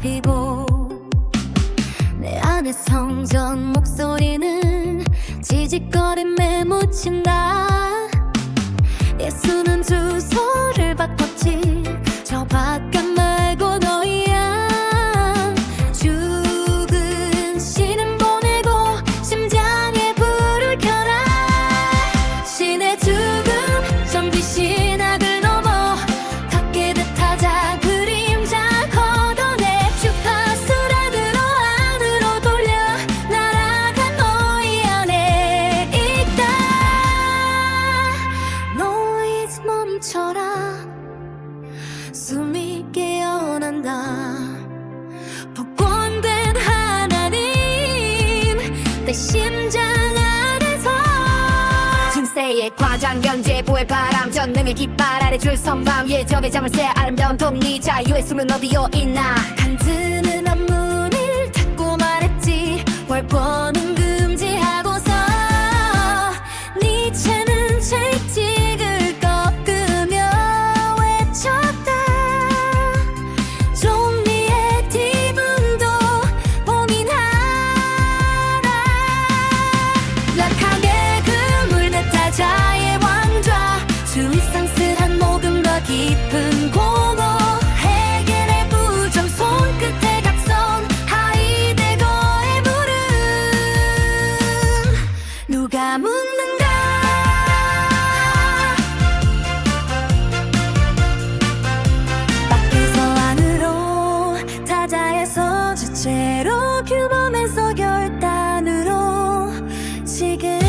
피고 내 안의 성전 목소리는 지직거림에 묻힌다 멈춰라. 숨이 깨어난다. 복권된 하나님 내 심장 안에서. 중세의 과장 견제부의 바람 전능의 깃발 아래 줄 선방 예적의 잠을 새 아름다운 독리 자유의 숨은 어디요 있나? 간드는 앞 큐범에서 결단으로 지금